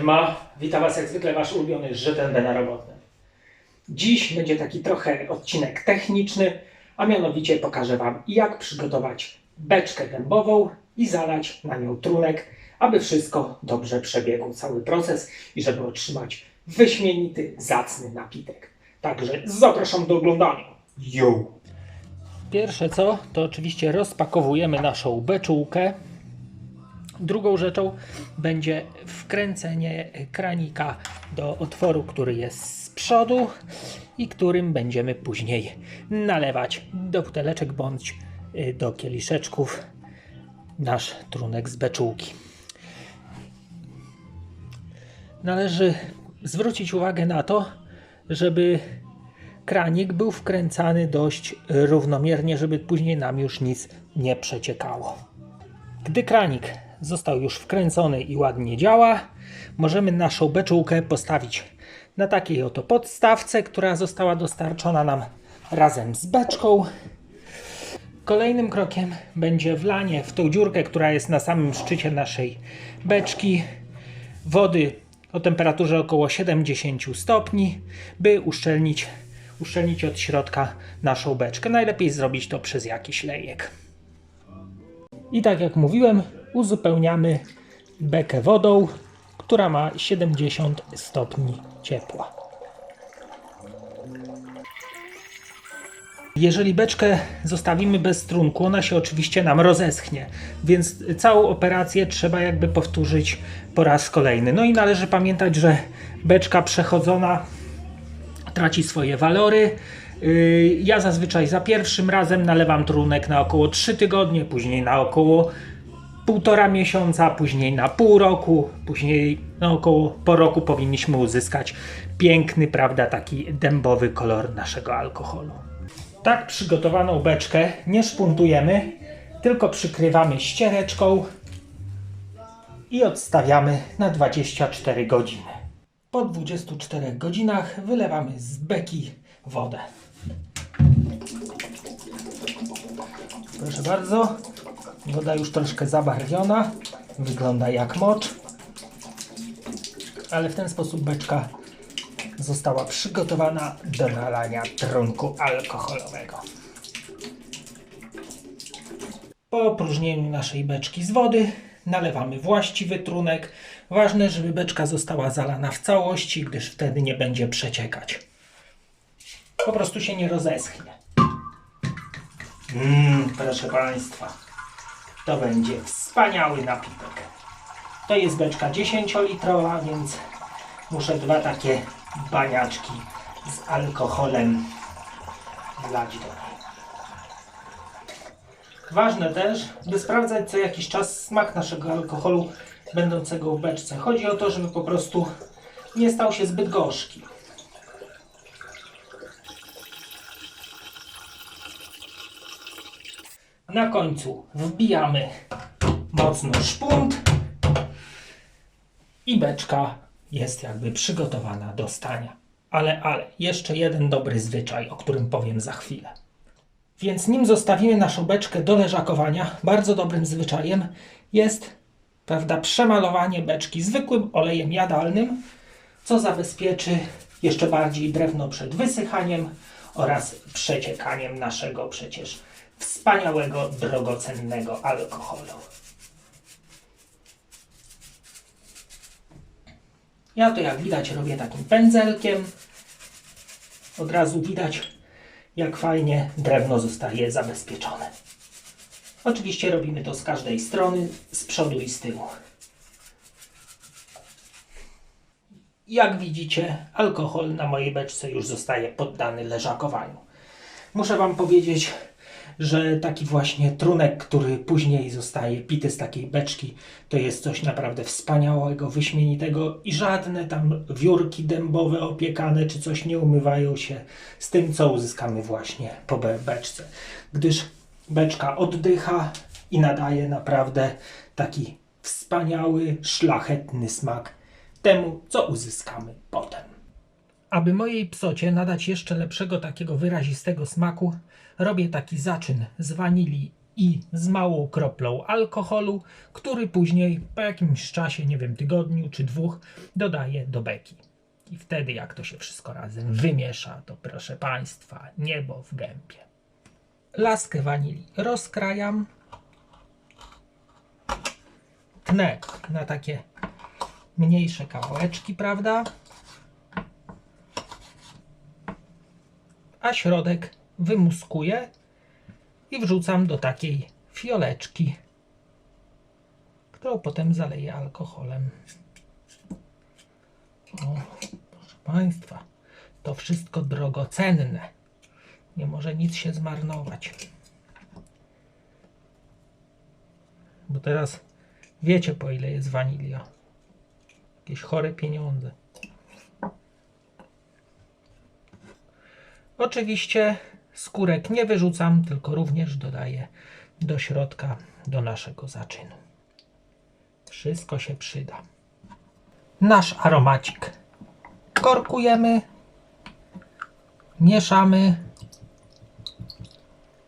Siema, witam Was jak zwykle Wasz ulubiony Żyten Bena Robotny. Dziś będzie taki trochę odcinek techniczny, a mianowicie pokażę Wam jak przygotować beczkę dębową i zalać na nią trunek, aby wszystko dobrze przebiegł cały proces i żeby otrzymać wyśmienity, zacny napitek. Także zapraszam do oglądania. Yo! Pierwsze co, to oczywiście rozpakowujemy naszą beczułkę. Drugą rzeczą będzie wkręcenie kranika do otworu, który jest z przodu i którym będziemy później nalewać do buteleczek bądź y, do kieliszeczków nasz trunek z beczułki. Należy zwrócić uwagę na to, żeby kranik był wkręcany dość równomiernie, żeby później nam już nic nie przeciekało. Gdy kranik został już wkręcony i ładnie działa, możemy naszą beczułkę postawić na takiej oto podstawce, która została dostarczona nam razem z beczką. Kolejnym krokiem będzie wlanie w tą dziurkę, która jest na samym szczycie naszej beczki, wody o temperaturze około 70 stopni, by uszczelnić, uszczelnić od środka naszą beczkę. Najlepiej zrobić to przez jakiś lejek. I tak jak mówiłem, uzupełniamy bekę wodą, która ma 70 stopni ciepła. Jeżeli beczkę zostawimy bez trunku, ona się oczywiście nam rozeschnie, więc całą operację trzeba jakby powtórzyć po raz kolejny. No i należy pamiętać, że beczka przechodzona traci swoje walory. Yy, Ja zazwyczaj za pierwszym razem nalewam trunek na około 3 tygodnie, później na około półtora miesiąca, później na pół roku, później na około po roku powinniśmy uzyskać piękny, prawda, taki dębowy kolor naszego alkoholu. Tak przygotowaną beczkę nie szpuntujemy, tylko przykrywamy ściereczką i odstawiamy na 24 godziny. Po 24 godzinach wylewamy z beki wodę. Proszę bardzo, woda już troszkę zabarwiona, wygląda jak mocz, ale w ten sposób beczka została przygotowana do nalania trunku alkoholowego. Po opróżnieniu naszej beczki z wody nalewamy właściwy trunek. Ważne, żeby beczka została zalana w całości, gdyż wtedy nie będzie przeciekać. Po prostu się nie rozeschnie. Mmm, proszę Państwa, to będzie wspaniały napitek. To jest beczka 10-litrowa, więc muszę dwa takie baniaczki z alkoholem wlać do niej. Ważne też, by sprawdzać co jakiś czas smak naszego alkoholu będącego w beczce. Chodzi o to, żeby po prostu nie stał się zbyt gorzki. Na końcu wbijamy mocno szpunt i beczka jest jakby przygotowana do stania. Ale, ale, jeszcze jeden dobry zwyczaj, o którym powiem za chwilę. Więc nim zostawimy naszą beczkę do leżakowania, bardzo dobrym zwyczajem jest, prawda, przemalowanie beczki zwykłym olejem jadalnym, co zabezpieczy jeszcze bardziej drewno przed wysychaniem oraz przeciekaniem naszego przecież wspaniałego, drogocennego alkoholu. Ja to jak widać robię takim pędzelkiem. Od razu widać jak fajnie drewno zostaje zabezpieczone. Oczywiście robimy to z każdej strony, z przodu i z tyłu. Jak widzicie, alkohol na mojej beczce już zostaje poddany leżakowaniu. Muszę Wam powiedzieć, że taki właśnie trunek, który później zostaje pity z takiej beczki, to jest coś naprawdę wspaniałego, wyśmienitego i żadne tam wiórki dębowe opiekane czy coś nie umywają się z tym, co uzyskamy właśnie po be- beczce. Gdyż beczka oddycha i nadaje naprawdę taki wspaniały, szlachetny smak temu, co uzyskamy. Aby mojej psocie nadać jeszcze lepszego takiego wyrazistego smaku, robię taki zaczyn z wanilii i z małą kroplą alkoholu, który później po jakimś czasie, nie wiem, tygodniu czy dwóch, dodaję do beki. I wtedy, jak to się wszystko razem wymiesza, to proszę Państwa, niebo w gębie. Laskę wanilii rozkrajam, tnę na takie mniejsze kawałeczki, prawda? A środek wymuskuję i wrzucam do takiej fioleczki, którą potem zaleję alkoholem. O, proszę Państwa, to wszystko drogocenne. Nie może nic się zmarnować. Bo teraz wiecie po ile jest wanilia. Jakieś chore pieniądze. Oczywiście skórek nie wyrzucam, tylko również dodaję do środka, do naszego zaczynu. Wszystko się przyda. Nasz aromacik korkujemy, mieszamy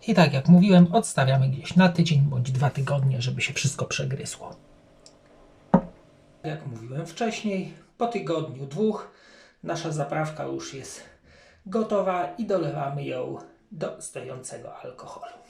i tak jak mówiłem, odstawiamy gdzieś na tydzień bądź dwa tygodnie, żeby się wszystko przegryzło. Jak mówiłem wcześniej, po tygodniu, dwóch nasza zaprawka już jest gotowa i dolewamy ją do stojącego alkoholu.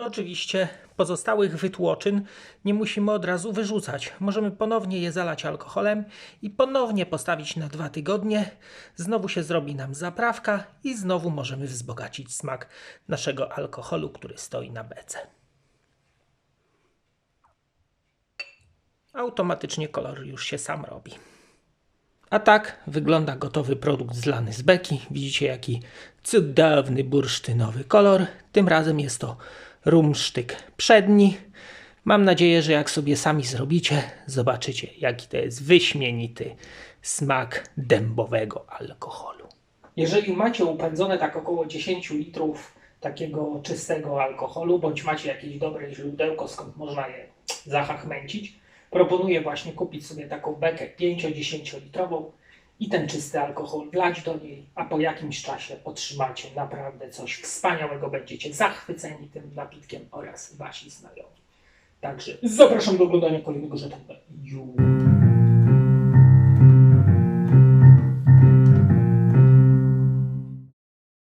Oczywiście pozostałych wytłoczyn nie musimy od razu wyrzucać. Możemy ponownie je zalać alkoholem i ponownie postawić na dwa tygodnie. Znowu się zrobi nam zaprawka i znowu możemy wzbogacić smak naszego alkoholu, który stoi na bece. Automatycznie kolor już się sam robi. A tak wygląda gotowy produkt zlany z beki. Widzicie jaki cudowny bursztynowy kolor. Tym razem jest to rumsztyk przedni. Mam nadzieję, że jak sobie sami zrobicie, zobaczycie jaki to jest wyśmienity smak dębowego alkoholu. Jeżeli macie upędzone tak około 10 litrów takiego czystego alkoholu, bądź macie jakieś dobre źródełko, skąd można je zahachmęcić, proponuję właśnie kupić sobie taką bekę 5-10 litrową i ten czysty alkohol wlać do niej, a po jakimś czasie otrzymacie naprawdę coś wspaniałego. Będziecie zachwyceni tym napitkiem oraz wasi znajomi. Także zapraszam do oglądania kolejnego rzeczowego.